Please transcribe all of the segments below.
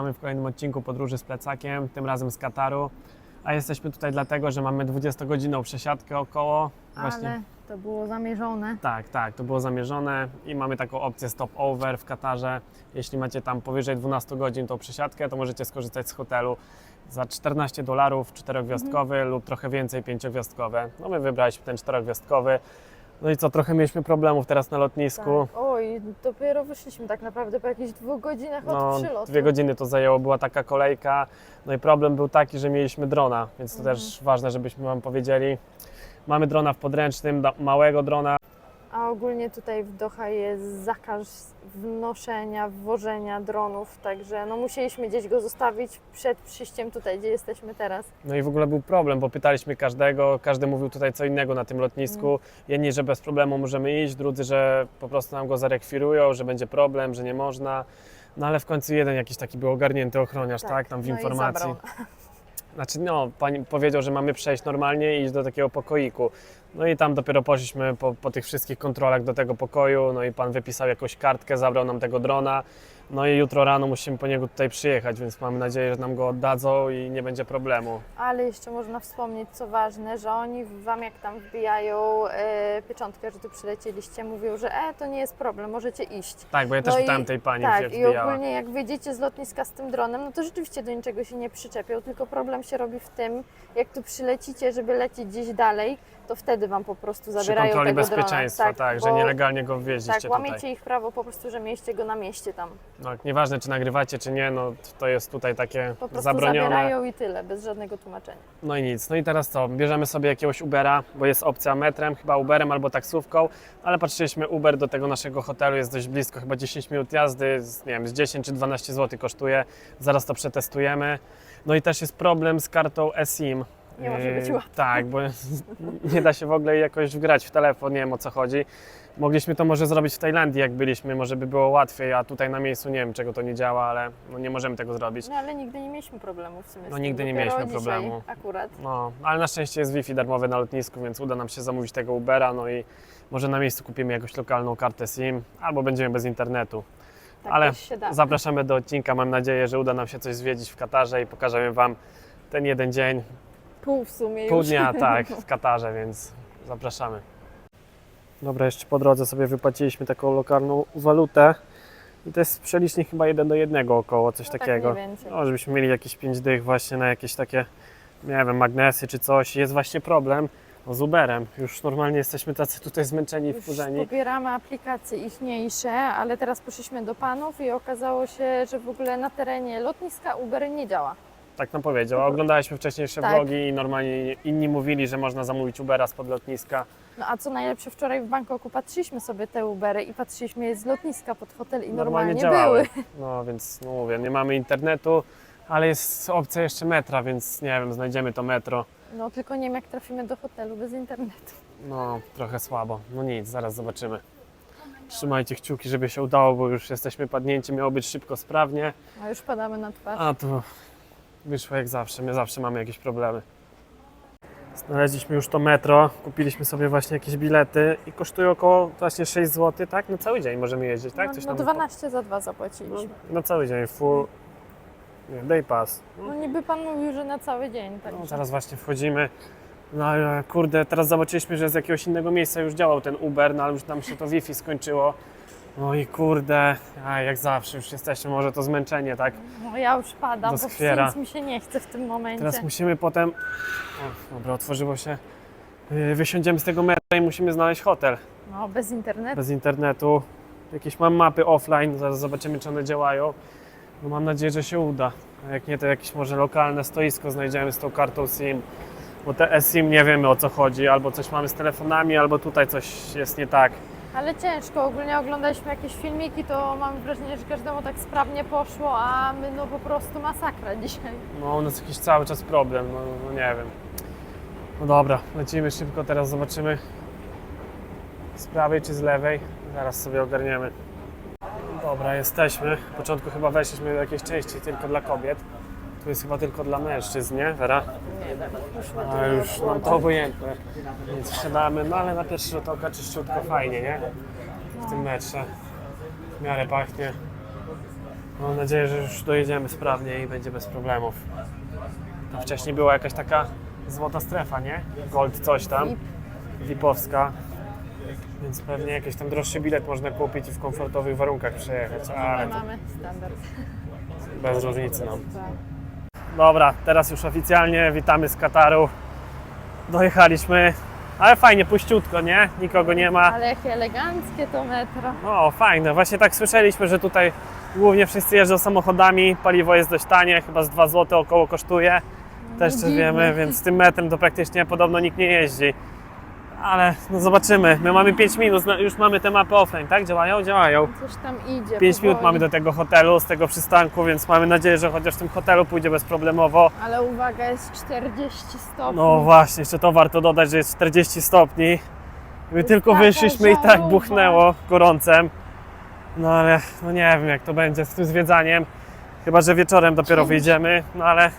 Witamy w kolejnym odcinku podróży z plecakiem, tym razem z Kataru. A jesteśmy tutaj dlatego, że mamy 20-godzinną przesiadkę około. Ale to było zamierzone. Tak, tak, to było zamierzone i mamy taką opcję stop-over w Katarze. Jeśli macie tam powyżej 12 godzin tą przesiadkę, to możecie skorzystać z hotelu za 14 dolarów, czterogwiazdkowy Mhm. lub trochę więcej, pięciogwiazdkowy. No my wybraliśmy ten czterogwiazdkowy. No i co, trochę mieliśmy problemów teraz na lotnisku. Tak. Oj, dopiero wyszliśmy tak naprawdę po jakichś dwóch godzinach od No, przylotu. dwie godziny to zajęło, była taka kolejka. No i problem był taki, że mieliśmy drona, więc to Mhm. też ważne, żebyśmy Wam powiedzieli. Mamy drona w podręcznym, małego drona. A ogólnie tutaj w Doha jest zakaz wnoszenia, wwożenia dronów, także no musieliśmy gdzieś go zostawić przed przyjściem tutaj, gdzie jesteśmy teraz. No i w ogóle był problem, bo pytaliśmy każdego, każdy mówił tutaj co innego na tym lotnisku. Mhm. Jedni, że bez problemu możemy iść, drudzy, że po prostu nam go zarekwirują, że będzie problem, że nie można. No ale w końcu jeden jakiś taki był ogarnięty ochroniarz, tak, tam w no i informacji. zabrał. Znaczy, no, pani powiedział, że mamy przejść normalnie i iść do takiego pokoiku. No i tam dopiero poszliśmy po, po tych wszystkich kontrolach do tego pokoju, no i pan wypisał jakąś kartkę, zabrał nam tego drona. No i jutro rano musimy po niego tutaj przyjechać, więc mamy nadzieję, że nam go oddadzą i nie będzie problemu. Ale jeszcze można wspomnieć, co ważne, że oni Wam jak tam wbijają e, pieczątkę, że tu przylecieliście, mówią, że e, to nie jest problem, możecie iść. Tak, bo ja też No i- pytałem tej pani, Tak, jak i wbijała. ogólnie jak wyjdziecie z lotniska z tym dronem, no to rzeczywiście do niczego się nie przyczepią, tylko problem się robi w tym, jak tu przylecicie, żeby lecieć gdzieś dalej, to wtedy Wam po prostu Przy zabierają kontroli tego bezpieczeństwa, drona. tak, że bo- nielegalnie go wwieźliście Tak, łamiecie tutaj. ich prawo po prostu, że mieliście go na mieście tam. No, nieważne, czy nagrywacie, czy nie, no to jest tutaj takie Po prostu zabronione. zabierają i tyle, bez żadnego tłumaczenia. No i nic. No i teraz co? Bierzemy sobie jakiegoś Ubera, bo jest opcja metrem, chyba Uberem albo taksówką, ale patrzyliśmy Uber do tego naszego hotelu, jest dość blisko, chyba 10 minut jazdy, z, nie wiem, z 10 czy 12 zł kosztuje. Zaraz to przetestujemy. No i też jest problem z kartą eSIM. Nie może być łatwo. Tak, bo nie da się w ogóle jakoś wgrać w telefon, nie wiem o co chodzi. Mogliśmy to może zrobić w Tajlandii, jak byliśmy, może by było łatwiej, a tutaj na miejscu nie wiem, czego to nie działa, ale no nie możemy tego zrobić. No ale nigdy nie mieliśmy problemu w sumie. No, nigdy nie mieliśmy problemu. Akurat. No, ale na szczęście jest Wi-Fi darmowe na lotnisku, więc uda nam się zamówić tego Ubera, no i może na miejscu kupimy jakąś lokalną kartę SIM, albo będziemy bez internetu. Tak Ale. Zapraszamy do odcinka, mam nadzieję, że uda nam się coś zwiedzić w Katarze i pokażemy Wam ten jeden dzień, Pół w sumie pół już. dnia, tak, w Katarze, więc zapraszamy. Dobra, jeszcze po drodze sobie wypłaciliśmy taką lokalną walutę i to jest przelicznik chyba jeden do jednego około, coś No tak takiego. mniej więcej. No, żebyśmy mieli jakieś 5 dych właśnie na jakieś takie, nie wiem, magnesy czy coś. Jest właśnie problem z Uberem. Już normalnie jesteśmy tacy tutaj zmęczeni i Już wkurzeni. pobieramy aplikacje ichniejsze, ale teraz poszliśmy do panów i okazało się, że w ogóle na terenie lotniska Uber nie działa. Tak nam powiedział. Oglądaliśmy wcześniejsze Tak. vlogi i normalnie inni mówili, że można zamówić Ubera spod lotniska. No a co najlepsze, wczoraj w Bangkoku patrzyliśmy sobie te Ubery i patrzyliśmy je z lotniska pod hotel i normalnie, działały. były. No więc no mówię, nie mamy internetu, ale jest opcja jeszcze metra, więc nie wiem, znajdziemy to metro. No tylko nie wiem jak trafimy do hotelu bez internetu. No, trochę słabo. No nic, zaraz zobaczymy. Trzymajcie kciuki, żeby się udało, bo już jesteśmy padnięci, miało być szybko, sprawnie. A już padamy na twarz. A tu wyszło jak zawsze, my zawsze mamy jakieś problemy. Znaleźliśmy już to metro, kupiliśmy sobie właśnie jakieś bilety i kosztuje około właśnie 6 zł, tak? Na cały dzień możemy jeździć, tak? no, Coś no tam 12 za dwa no, zapłaciliśmy. na cały dzień, full nie, day pass. No niby pan mówił, że na cały dzień. No, Także. teraz właśnie wchodzimy. No ale kurde, teraz zobaczyliśmy, że z jakiegoś innego miejsca już działał ten Uber, no ale już nam się to Wi-Fi skończyło. No i kurde, a jak zawsze już jesteśmy, może to zmęczenie, tak? No ja już padam, bo nic mi się nie chce w tym momencie. Teraz musimy potem. O, dobra, otworzyło się. Yy, Wysiądziemy z tego metra i musimy znaleźć hotel No bez internetu. bez internetu. Jakieś mam mapy offline, zaraz zobaczymy, czy one działają. No mam nadzieję, że się uda. A jak nie, to jakieś może lokalne stoisko znajdziemy z tą kartą SIM. Bo te eSIM nie wiemy o co chodzi, albo coś mamy z telefonami, albo tutaj coś jest nie tak. Ale ciężko, ogólnie oglądaliśmy jakieś filmiki, to mam wrażenie, że każdemu tak sprawnie poszło, a my no po prostu masakra dzisiaj. No u nas jakiś cały czas problem, no, no nie wiem. No dobra, lecimy szybko, teraz zobaczymy z prawej czy z lewej. Zaraz sobie ogarniemy. Dobra, jesteśmy. W początku chyba weszliśmy do jakiejś części tylko dla kobiet. Tu jest chyba tylko dla mężczyzn, nie, Wera? A już nam to obojętne. Więc wsiadamy, no ale na pierwszy rzut oka czyściutko, fajnie, nie? W tym metrze. W miarę pachnie. Mam nadzieję, że już dojedziemy sprawnie i będzie bez problemów. Tam wcześniej była jakaś taka złota strefa, nie? Gold coś tam, VIP. VIP-owska. Więc pewnie jakiś tam droższy bilet można kupić i w komfortowych warunkach przejechać, ale My to mamy standard. bez różnicy nam. Dobra, teraz już oficjalnie witamy z Kataru. Dojechaliśmy, ale fajnie, puściutko, nie? Nikogo nie ma. Ale jakie eleganckie to metro. No, fajne. Właśnie tak słyszeliśmy, że tutaj głównie wszyscy jeżdżą samochodami. Paliwo jest dość tanie, chyba z 2 zł około kosztuje. Też dziwne. wiemy, więc z tym metrem to praktycznie podobno nikt nie jeździ. Ale no zobaczymy. My mamy 5 minut, no, już mamy te mapy offline, tak? Działają? Działają. Coś tam idzie. 5 minut mamy do tego hotelu, z tego przystanku, więc mamy nadzieję, że chociaż w tym hotelu pójdzie bezproblemowo. Ale uwaga, jest 40 stopni. No właśnie, jeszcze to warto dodać, że jest 40 stopni. My jest tylko wyszliśmy i tak buchnęło gorącem. No ale no nie wiem jak to będzie z tym zwiedzaniem. Chyba, że wieczorem dopiero wyjdziemy, no ale,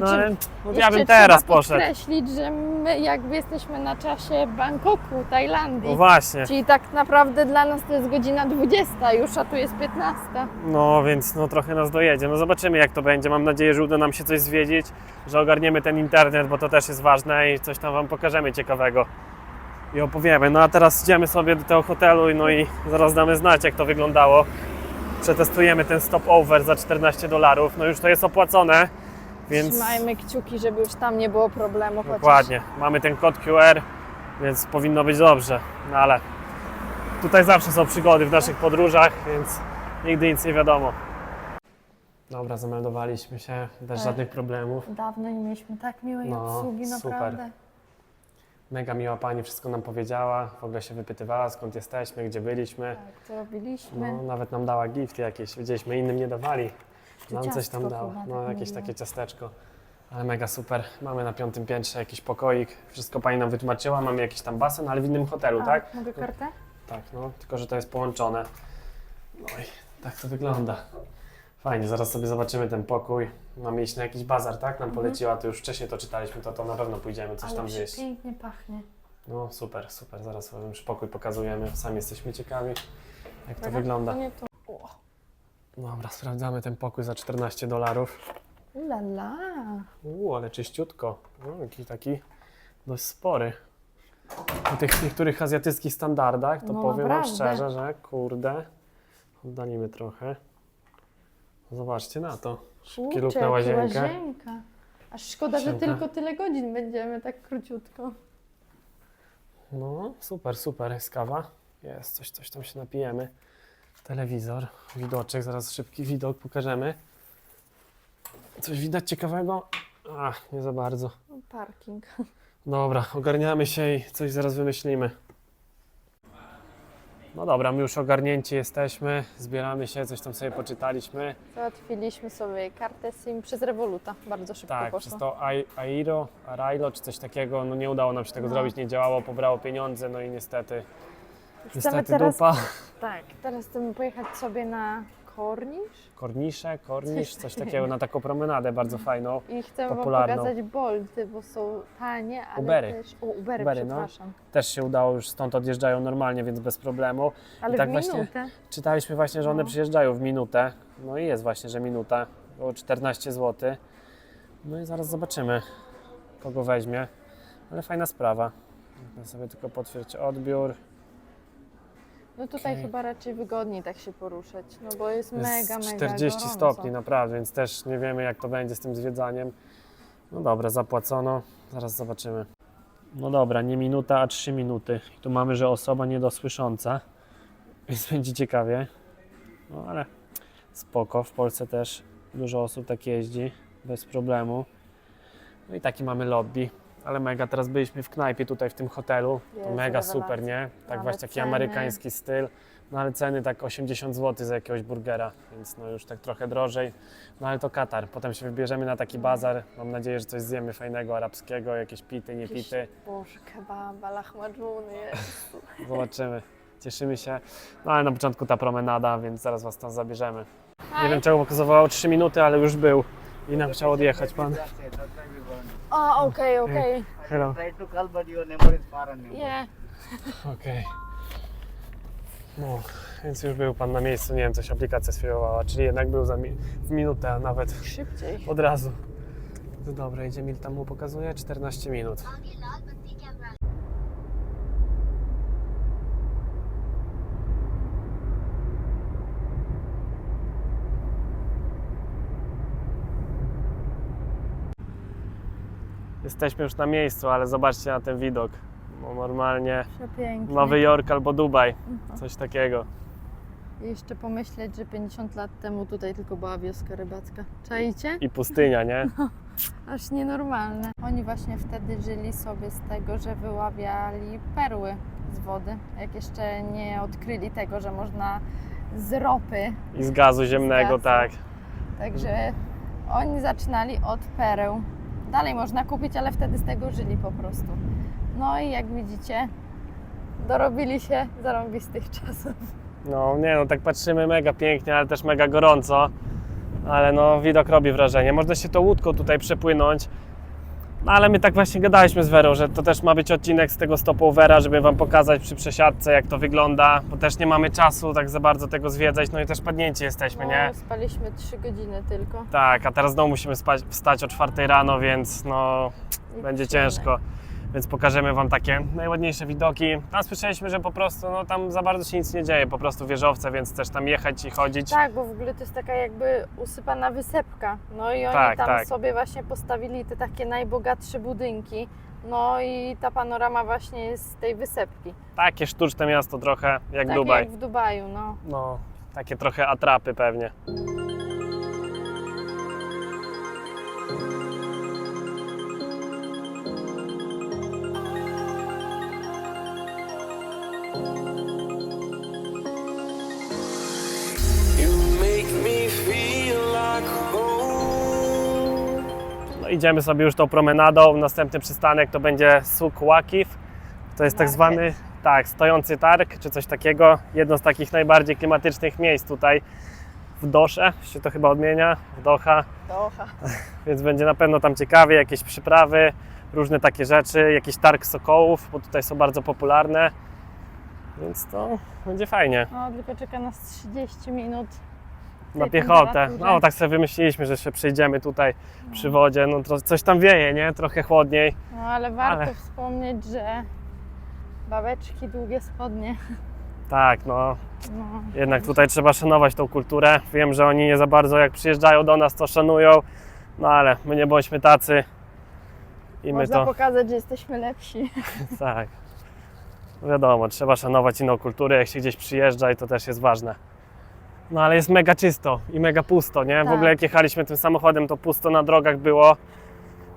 no, czy ale no, ja jeszcze bym teraz trzeba poszedł. podkreślić, że my jakby jesteśmy na czasie Bangkoku, Tajlandii. No właśnie, Czyli tak naprawdę dla nas to jest godzina 20 już, a tu jest 15. no więc no trochę nas dojedzie. No zobaczymy jak to będzie. Mam nadzieję, że uda nam się coś zwiedzić, że ogarniemy ten internet, bo to też jest ważne i coś tam Wam pokażemy ciekawego. I opowiemy. No a teraz idziemy sobie do tego hotelu no i zaraz damy znać jak to wyglądało. Przetestujemy ten stopover za 14 dolarów. No już to jest opłacone, więc Trzymajmy kciuki, żeby już tam nie było problemu. chociaż- dokładnie. Mamy ten kod QR, więc powinno być dobrze. No ale tutaj zawsze są przygody w naszych podróżach, więc nigdy nic nie wiadomo. Dobra, zameldowaliśmy się bez Tak. żadnych problemów. Dawno nie mieliśmy tak miłej No, obsługi, super. naprawdę. Mega miła pani wszystko nam powiedziała, w ogóle się wypytywała skąd jesteśmy, gdzie byliśmy. Tak, co robiliśmy. No, nawet nam dała gifty jakieś, wiedzieliśmy, innym nie dawali. Nam coś tam chyba, no tak jakieś takie ciasteczko. Ale mega super. Mamy na piątym piętrze jakiś pokoik, wszystko pani nam wytłumaczyła, mamy jakiś tam basen, ale w innym hotelu, A, tak? Mogę kartę? Tak, no, tylko że to jest połączone. No i tak to wygląda. Fajnie, zaraz sobie zobaczymy ten pokój. Mamy iść na jakiś bazar, tak? Nam poleciła, to już wcześniej to czytaliśmy, to to na pewno pójdziemy coś Mhm. Ale tam zjeść. pięknie pachnie. No super, super, zaraz już pokój pokazujemy, sami jesteśmy ciekawi jak to Dobra, wygląda. To nie to. O, Dobra, sprawdzamy ten pokój za 14 dolarów. ulala. Uuu, ale czyściutko. No, jakiś taki dość spory. Po tych niektórych azjatyckich standardach to No powiem wam naprawdę. szczerze, że kurde, oddalimy trochę. Zobaczcie na to. Szybki luk na łazienkę. łazienka. Aż szkoda, że Łazienka. tylko tyle godzin będziemy, tak króciutko. No, super, super, jest kawa. Jest, coś, coś tam się napijemy. Telewizor, widoczek, zaraz szybki widok pokażemy. Coś widać ciekawego? Ach, nie za bardzo. Parking. Dobra, ogarniamy się i coś zaraz wymyślimy. No dobra, my już ogarnięci jesteśmy, zbieramy się, coś tam sobie poczytaliśmy. Załatwiliśmy sobie kartę SIM przez Revoluta. Bardzo szybko Tak, poszło. przez to Ai- Airo, Arailo czy coś takiego, no nie udało nam się tego No. zrobić, nie działało, pobrało pieniądze, no i niestety, Chcemy niestety teraz, dupa. tak, teraz chcemy pojechać sobie na Kornisz Kornisze, kornisz, Coś takiego. na taką promenadę bardzo fajną. i chcemy Popularną. wam pokazać Bolty, bo są tanie, ale Ubery. też... O, Ubery, Ubery, no. przepraszam. Też się udało, już stąd odjeżdżają normalnie, więc bez problemu. Ale tak w właśnie- minutę. Czytaliśmy właśnie, że one No. przyjeżdżają w minutę. No i jest właśnie, że minuta, około 14 zł. No i zaraz zobaczymy, kogo weźmie. Ale fajna sprawa. Można sobie tylko potwierdzić odbiór. No tutaj Okej. chyba raczej wygodniej tak się poruszać, no bo jest, Jest mega, mega 40 gorąco. stopni naprawdę, więc też nie wiemy jak to będzie z tym zwiedzaniem. No dobra, zapłacono. Zaraz zobaczymy. No dobra, nie minuta, a 3 minuty. I tu mamy, że osoba niedosłysząca, więc będzie ciekawie. No ale spoko, w Polsce też dużo osób tak jeździ, bez problemu. No i taki mamy lobby. Ale mega, teraz byliśmy w knajpie tutaj w tym hotelu. To Jest mega rewelacja. super, nie? Tak Ale właśnie taki ceny. amerykański styl. No ale ceny tak 80 zł za jakiegoś burgera, więc no już tak trochę drożej. No ale to Katar. Potem się wybierzemy na taki bazar. Mam nadzieję, że coś zjemy fajnego, arabskiego, jakieś pity, nie pity. Boże, kebaba, lahmaczuny, jest. Zobaczymy. Cieszymy się. No ale na początku ta promenada, więc zaraz Was tam zabierzemy. Nie wiem czemu pokazywało 3 minuty, ale już był. I nam chciał odjechać pan. O, okej, okej. Hello. Try to call, but your number is far number. Yeah. Okej. No, więc już był Pan na miejscu, nie wiem, coś aplikacja sfilowała, czyli jednak był za mi w minutę, a nawet Szybciej. od razu. No dobra, idzie mil tam mu pokazuje 14 minut. Jesteśmy już na miejscu, ale zobaczcie na ten widok. No, normalnie Przepięknie. Nowy Jork albo Dubaj, Mhm. coś takiego. I Jeszcze pomyśleć, że 50 lat temu tutaj tylko była wioska rybacka. Czajcie? I pustynia, nie? Aż nienormalne. Oni właśnie wtedy żyli sobie z tego, że wyławiali perły z wody. Jak jeszcze nie odkryli tego, że można z ropy. I z gazu ziemnego, gazu. tak. Także oni zaczynali od pereł. Dalej można kupić, ale wtedy z tego żyli po prostu. No i jak widzicie, dorobili się zarąbistych czasów. No nie no, tak patrzymy mega pięknie, ale też mega gorąco. Ale no widok robi wrażenie. Można się tą łódką tutaj przepłynąć. No ale my tak właśnie gadaliśmy z Werą, że to też ma być odcinek z tego stopovera, żeby Wam pokazać przy przesiadce jak to wygląda, bo też nie mamy czasu tak za bardzo tego zwiedzać, no i też padnięci jesteśmy, nie? No, spaliśmy 3 godziny tylko. Tak, a teraz znowu musimy spać, wstać o 4 rano, więc no będzie ciężko. Więc pokażemy Wam takie najładniejsze widoki. Tam słyszeliśmy, że po prostu no, tam za bardzo się nic nie dzieje, po prostu wieżowce, więc też tam jechać i chodzić. Tak, bo w ogóle to jest taka jakby usypana wysepka. No i oni Tak, tam tak. sobie właśnie postawili te takie najbogatsze budynki. No i ta panorama właśnie jest z tej wysepki. Takie sztuczne miasto trochę, jak tak Dubaj. jak w Dubaju, no. No, takie trochę atrapy pewnie. Idziemy sobie już tą promenadą. Następny przystanek to będzie Suk Łakif. To jest tak zwany tak, stojący targ, czy coś takiego. Jedno z takich najbardziej klimatycznych miejsc tutaj w Dosze, się to chyba odmienia, w Doha. Doha. Więc będzie na pewno tam ciekawie, jakieś przyprawy, różne takie rzeczy, jakiś targ sokołów, bo tutaj są bardzo popularne. Więc to będzie fajnie. No, tylko czeka nas 30 minut. Na piechotę. No tak sobie wymyśliliśmy, że się przejdziemy tutaj przy wodzie. No coś tam wieje, nie? Trochę chłodniej. No ale warto Ale- wspomnieć, że babeczki, długie spodnie. Tak, no No, jednak tutaj trzeba szanować tą kulturę. Wiem, że oni nie za bardzo jak przyjeżdżają do nas to szanują, no ale my nie bądźmy tacy. I my Można to, pokazać, że jesteśmy lepsi. tak. Wiadomo, trzeba szanować inną kulturę, jak się gdzieś przyjeżdża i to też jest ważne. No ale jest mega czysto i mega pusto, nie? W Tak. ogóle jak jechaliśmy tym samochodem, to pusto na drogach było.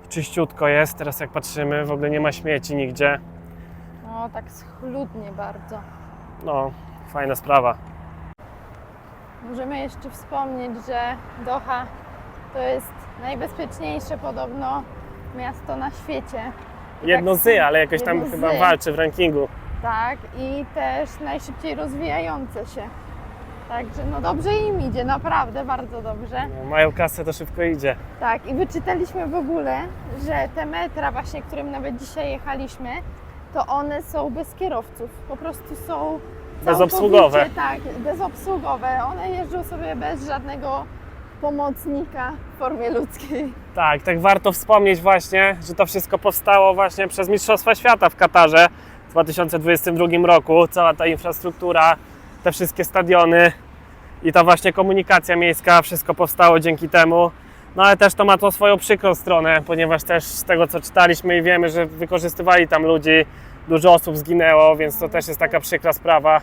Czyściutko jest, teraz jak patrzymy, w ogóle nie ma śmieci nigdzie. No tak schludnie bardzo. No, fajna sprawa. Możemy jeszcze wspomnieć, że Doha to jest najbezpieczniejsze podobno miasto na świecie. I Jedno tak- z, ale jakoś tam chyba walczy w rankingu. Tak, i też najszybciej rozwijające się. Także no dobrze im idzie, naprawdę bardzo dobrze. No, mają kasę, to szybko idzie. Tak, i wyczytaliśmy w ogóle, że te metra właśnie, którym nawet dzisiaj jechaliśmy, to one są bez kierowców. Po prostu są Bezobsługowe. Tak, bezobsługowe. One jeżdżą sobie bez żadnego pomocnika w formie ludzkiej. Tak, tak warto wspomnieć właśnie, że to wszystko powstało właśnie przez Mistrzostwa Świata w Katarze w 2022 roku. Cała ta infrastruktura, te wszystkie stadiony i ta właśnie komunikacja miejska, wszystko powstało dzięki temu. No ale też to ma tą swoją przykrą stronę, ponieważ też z tego co czytaliśmy i wiemy, że wykorzystywali tam ludzi, dużo osób zginęło, więc to też jest taka przykra sprawa.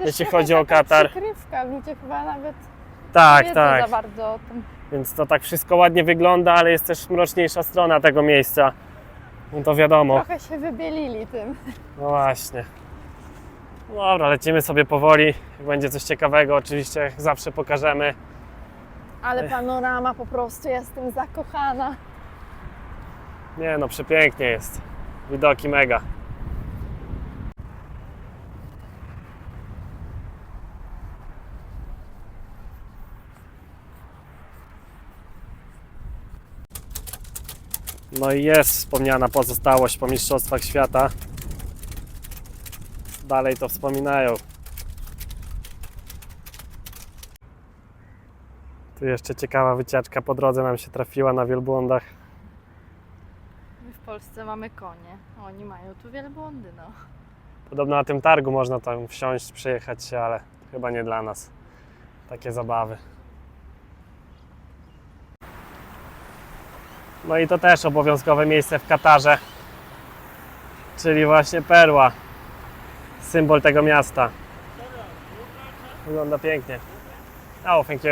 Jeśli chodzi o Katar. Przykrywka. Ludzie chyba nawet Tak, nie wiedzą tak. za bardzo o tym. Więc to tak wszystko ładnie wygląda, ale jest też mroczniejsza strona tego miejsca. No to wiadomo. Trochę się wybielili tym. No właśnie. Dobra, lecimy sobie powoli. Jak będzie coś ciekawego, oczywiście jak zawsze pokażemy. Ale panorama po prostu, jestem zakochana. Nie no, przepięknie jest. Widoki mega. No i jest wspomniana pozostałość po Mistrzostwach Świata dalej to wspominają. Tu jeszcze ciekawa wycieczka po drodze nam się trafiła na wielbłądach. My w Polsce mamy konie, oni mają tu wielbłądy, no. Podobno na tym targu można tam wsiąść, przejechać się, ale chyba nie dla nas. Takie zabawy. No i to też obowiązkowe miejsce w Katarze, czyli właśnie perła symbol tego miasta. Wygląda pięknie. Oh, thank you.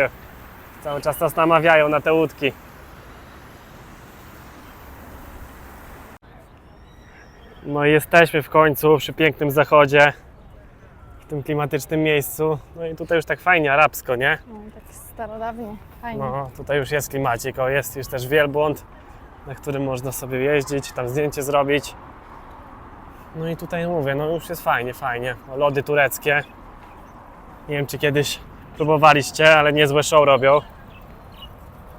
Cały czas nas namawiają na te łódki. No i jesteśmy w końcu przy pięknym zachodzie, w tym klimatycznym miejscu. No i tutaj już tak fajnie arabsko, nie? No tak starodawnie, fajnie. No, tutaj już jest klimacik, o jest już też wielbłąd, na którym można sobie jeździć, tam zdjęcie zrobić. No i tutaj mówię, no już jest fajnie, fajnie. O, Lody tureckie. Nie wiem, czy kiedyś próbowaliście, ale niezłe show robią.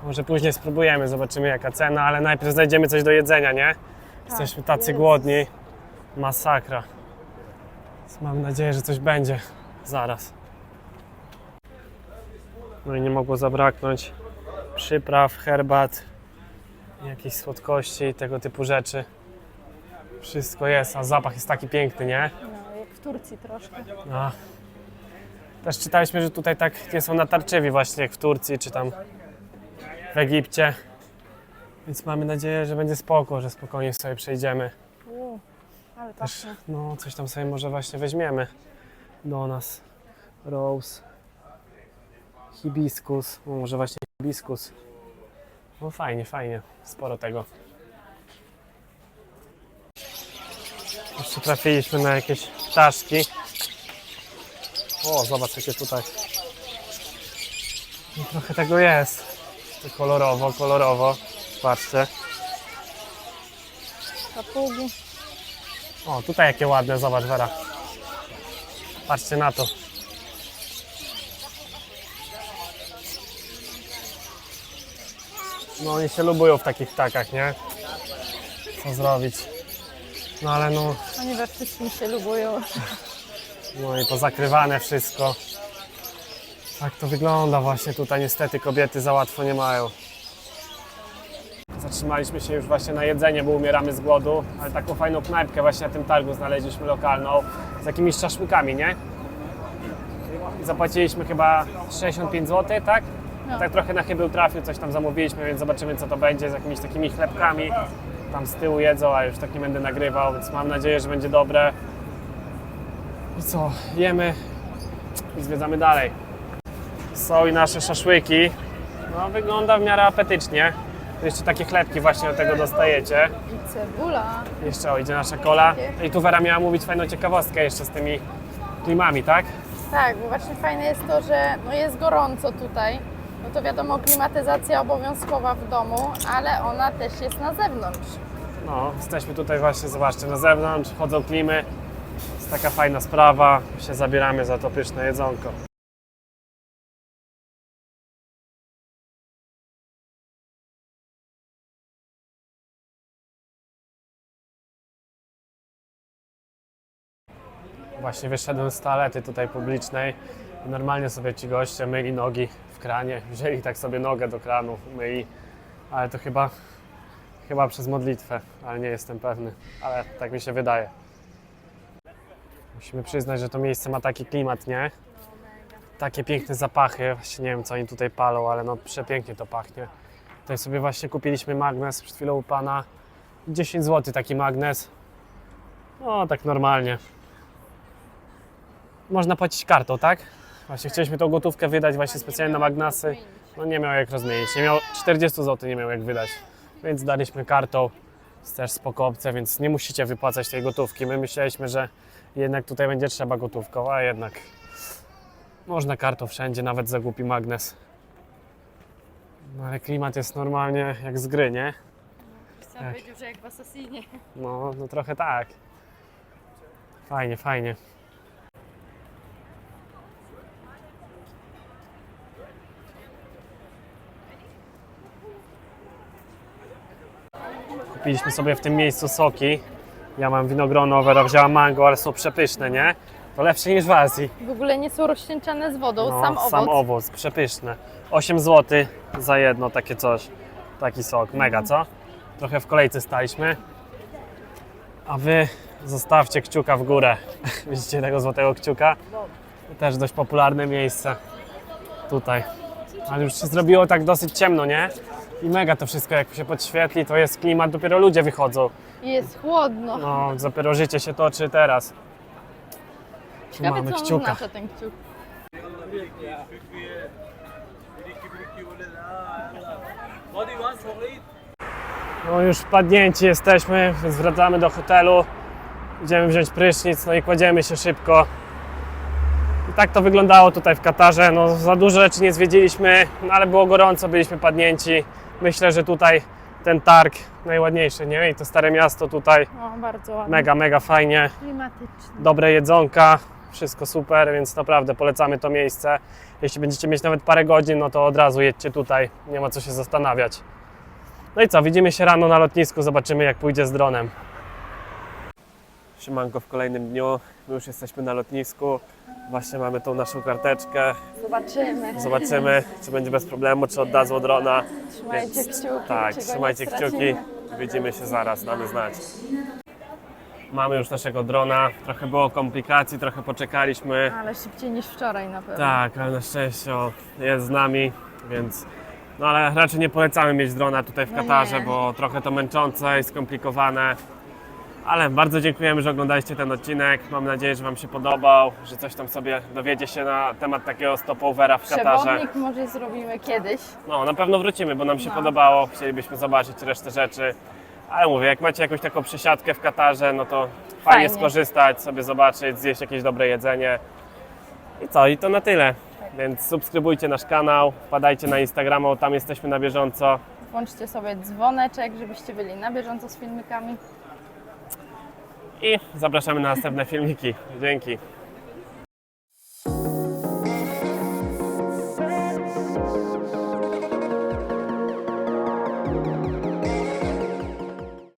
Może później spróbujemy, zobaczymy jaka cena, ale najpierw znajdziemy coś do jedzenia, nie? Jesteśmy tacy głodni. Masakra. Więc mam nadzieję, że coś będzie zaraz. No i nie mogło zabraknąć przypraw, herbat, jakichś słodkości, tego typu rzeczy. Wszystko jest, a zapach jest taki piękny, nie? No, jak w Turcji troszkę. A. Też czytaliśmy, że tutaj tak nie są natarczywi właśnie jak w Turcji czy tam w Egipcie. Więc mamy nadzieję, że będzie spoko, że spokojnie sobie przejdziemy. Uuu, ale Też, pachnie. no, coś tam sobie może właśnie weźmiemy do nas. Rose, hibiskus, może właśnie hibiskus. No fajnie, fajnie, sporo tego. Jeszcze trafiliśmy na jakieś ptaszki. O, zobacz jakie tutaj. No, trochę tego jest. Kolorowo, kolorowo. Patrzcie. Papugi. O, tutaj jakie ładne, zobacz Wera. Patrzcie na to. No oni się lubują w takich ptakach, nie? Co zrobić? No ale no, Oni we wszystkim się lubują. no i pozakrywane wszystko. Tak to wygląda właśnie tutaj. Niestety kobiety za łatwo nie mają. Zatrzymaliśmy się już właśnie na jedzenie, bo umieramy z głodu, ale taką fajną knajpkę właśnie na tym targu znaleźliśmy lokalną z jakimiś szaszłykami, nie? I zapłaciliśmy chyba 65 zł, tak? No. Tak trochę na chybił trafił, coś tam zamówiliśmy, więc zobaczymy co to będzie z jakimiś takimi chlebkami. Tam z tyłu jedzą, a już tak nie będę nagrywał, więc mam nadzieję, że będzie dobre. I co, jemy i zwiedzamy dalej. Są i nasze szaszłyki. No, wygląda w miarę apetycznie. Jeszcze takie chlebki właśnie do tego dostajecie. I cebula. Jeszcze o, idzie nasza kola. I tu Wera miała mówić fajną ciekawostkę jeszcze z tymi klimami, tak? Tak, bo właśnie fajne jest to, że no jest gorąco tutaj. No to wiadomo, klimatyzacja obowiązkowa w domu, ale ona też jest na zewnątrz. No, jesteśmy tutaj właśnie, zobaczcie, na zewnątrz, chodzą klimy. Jest taka fajna sprawa. Się zabieramy za to pyszne jedzonko. Właśnie wyszedłem z toalety tutaj publicznej. Normalnie sobie ci goście myli nogi w kranie. Wzięli tak sobie nogę do kranu, myli. Ale to chyba Chyba przez modlitwę, ale nie jestem pewny, ale tak mi się wydaje. Musimy przyznać, że to miejsce ma taki klimat, nie? Takie piękne zapachy, właśnie nie wiem co oni tutaj palą, ale no przepięknie to pachnie. Tutaj sobie właśnie kupiliśmy magnes przed chwilą u pana. 10 zł taki magnes. No tak normalnie. Można płacić kartą, tak? Właśnie chcieliśmy tą gotówkę wydać właśnie specjalnie na magnesy. No nie miał jak rozmienić. Nie miał 40 zł nie miał jak wydać. Więc daliśmy kartą. Jest też spoko opcja, więc nie musicie wypłacać tej gotówki. My myśleliśmy, że jednak tutaj będzie trzeba gotówką, a jednak można kartą wszędzie, nawet za głupi magnes. No ale klimat jest normalnie jak z gry, nie? Chciałam Jak? powiedzieć, że jak w Assassinie. No, no trochę tak. Fajnie, fajnie. Kupiliśmy sobie w tym miejscu soki. Ja mam winogrono, Wera wzięła mango, ale są przepyszne, nie? To lepsze niż w Azji. W ogóle nie są rozcieńczane z wodą, No, sam owoc. Sam owoc, przepyszne. 8 zł za jedno takie coś. Taki sok, mega co? Trochę w kolejce staliśmy. A wy zostawcie kciuka w górę. Widzicie tego złotego kciuka? Też dość popularne miejsce. Tutaj. Ale już się zrobiło tak dosyć ciemno, nie? I mega to wszystko, jak się podświetli, to jest klimat, dopiero ludzie wychodzą. I jest chłodno. No, dopiero życie się toczy teraz. Ciekawe, mamy co on kciuka. oznacza ten kciuk. No już wpadnięci jesteśmy, więc wracamy do hotelu. Idziemy wziąć prysznic, no i kładziemy się szybko. I tak to wyglądało tutaj w Katarze. No, za dużo rzeczy nie zwiedziliśmy, no, ale było gorąco, byliśmy padnięci. Myślę, że tutaj ten targ najładniejszy, nie? I to stare miasto tutaj O, bardzo ładnie. mega, mega fajnie. Klimatyczny. Dobre jedzonka, wszystko super, więc naprawdę polecamy to miejsce. Jeśli będziecie mieć nawet parę godzin, no to od razu jedźcie tutaj, nie ma co się zastanawiać. No i co, widzimy się rano na lotnisku, zobaczymy jak pójdzie z dronem. Siemanko w kolejnym dniu, my już jesteśmy na lotnisku, właśnie mamy tą naszą karteczkę, Zobaczymy. zobaczymy czy będzie bez problemu, czy oddadzą drona. Trzymajcie Więc kciuki. Tak, trzymajcie kciuki, widzimy się zaraz, damy znać. Mamy już naszego drona, trochę było komplikacji, trochę poczekaliśmy. Ale szybciej niż wczoraj na pewno. Tak, ale na szczęście jest z nami, więc. No ale raczej nie polecamy mieć drona tutaj w No Katarze, bo trochę to męczące i skomplikowane. Ale bardzo dziękujemy, że oglądaliście ten odcinek. Mam nadzieję, że Wam się podobał, że coś tam sobie dowiecie się na temat takiego stopovera w Katarze. Przewodnik może zrobimy kiedyś. No, na pewno wrócimy, bo nam się No. podobało. Chcielibyśmy zobaczyć resztę rzeczy. Ale mówię, jak macie jakąś taką przesiadkę w Katarze, no to fajnie, Fajnie. skorzystać, sobie zobaczyć, zjeść jakieś dobre jedzenie. I co, i to na tyle. Więc subskrybujcie nasz kanał, wpadajcie na Instagrama, bo tam jesteśmy na bieżąco. Włączcie sobie dzwoneczek, żebyście byli na bieżąco z filmikami. I zapraszamy na następne filmiki. Dzięki.